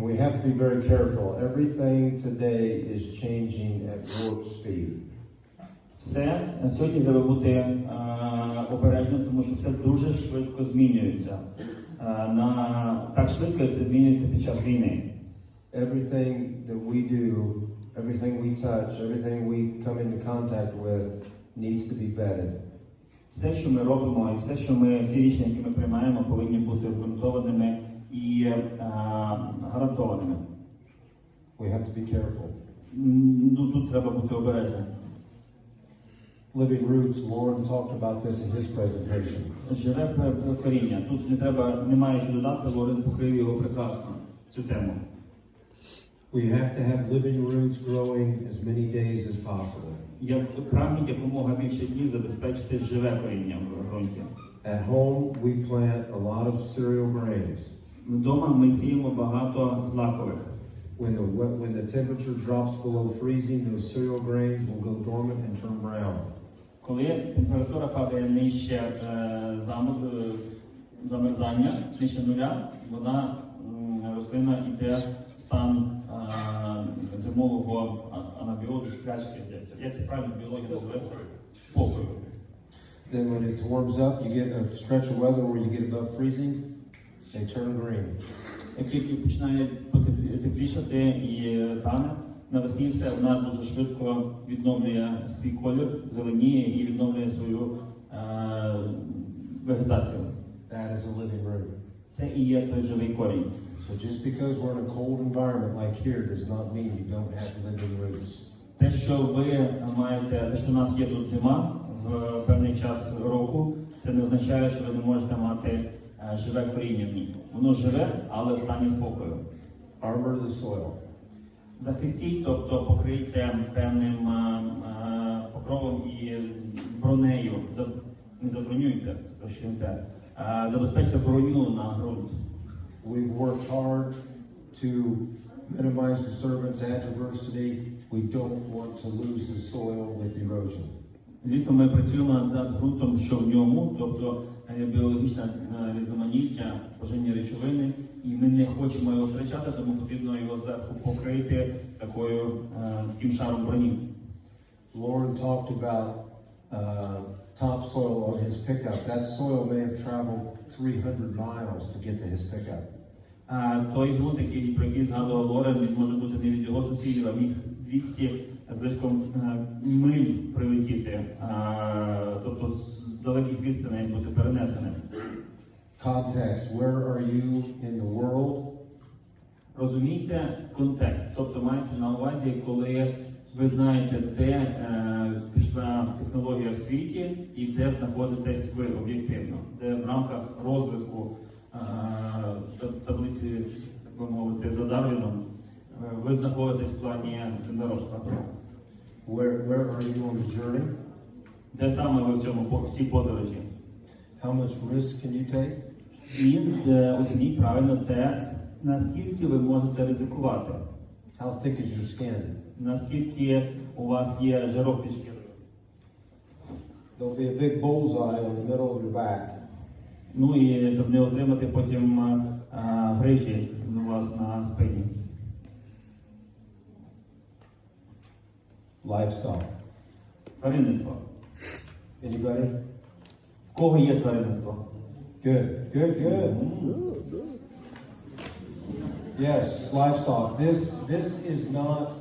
We have to be very careful. Everything today is changing at warp speed. Все сьогодні треба бути е, обережним, тому що все дуже швидко змінюється. Е, на так швидко це змінюється під час війни. Everything that we do, everything we touch, everything we come into contact with needs to be vetted. Все, що ми робимо, і все, що ми, всі рішення, які ми приймаємо, повинні бути обґрунтованими і е, гарантованими. We have to be careful. М, Ну, тут треба бути обережним. Living Roots, Lauren talked about this in his presentation. Живе пе- коріння. Тут не треба, немає що додати, Лорен покрив його прекрасно, цю тему. We have to have living roots growing as many days as possible. Я прагнуть якомога більше днів забезпечити живе коріння в ґрунті. At home, we plant a lot of cereal grains. Вдома ми сіємо багато злакових. When the wet, when the temperature drops below freezing, those cereal grains will go dormant and turn brown. Коли температура падає нижче е, заму- е, замерзання, нижче нуля, вона м, рослина йде в стан е, зимового а- анабіозу, сплячки. Як це, як це правильно в біології називається? Спокою. Then when it warms up, you get a stretch of weather where you get above freezing, they turn green. Як тільки починає теплішати і тане, навесні все вона дуже швидко відновлює свій колір, зеленіє і відновлює свою е, вегетацію. That is a living root. Це і є той живий корінь. So just because we're in a cold environment like here does not mean you don't have living roots. Те, що ви маєте, те, що у нас є тут зима в певний час року, це не означає, що ви не можете мати е, живе коріння в ній. Воно живе, але в стані спокою. Armor the soil. Захистіть, тобто покрийте певним е, е, покровом і бронею. Не забронюйте. Е, Забезпечте броню на ґрунт. We've worked hard to minimize disturbance, add diversity. We don't want to lose the soil with erosion. Звісно, ми працюємо над ґрунтом, що в ньому, тобто е, біологічне е, різноманіття, поживні речовини, і ми не хочемо його втрачати, тому потрібно його зверху покрити такою е, таким шаром броні. Lauren talked about uh, topsoil on his pickup. That soil may have traveled 300 miles to get to his pickup. А той ґрунт, який про який згадував Лорен, він може бути його сусідів, міг 200 з лишком е, миль прилетіти, тобто з далеких відстаней бути перенесеним. Context where are you in the world? Розумійте контекст, тобто мається на увазі, коли ви знаєте, де е, пішла технологія в світі і де знаходитесь ви об'єктивно, де в рамках розвитку е, таблиці, так би мовити, за Дарвіном, ви знаходитесь в плані землеробства. Where, where are you on the journey? Де саме ви в цьому по- всій подорожі? How much risk can you take? І е, оцініть правильно те, наскільки ви можете ризикувати, How thick is your skin? наскільки у вас є жирок під шкірою. There'll be a big bullseye on the middle of your back. Ну і щоб не отримати потім е, е, грижі у вас на спині. Livestock. Тваринництво. Anybody? В кого є тваринництво? Good, good, good. М. Yes, livestock. This this is not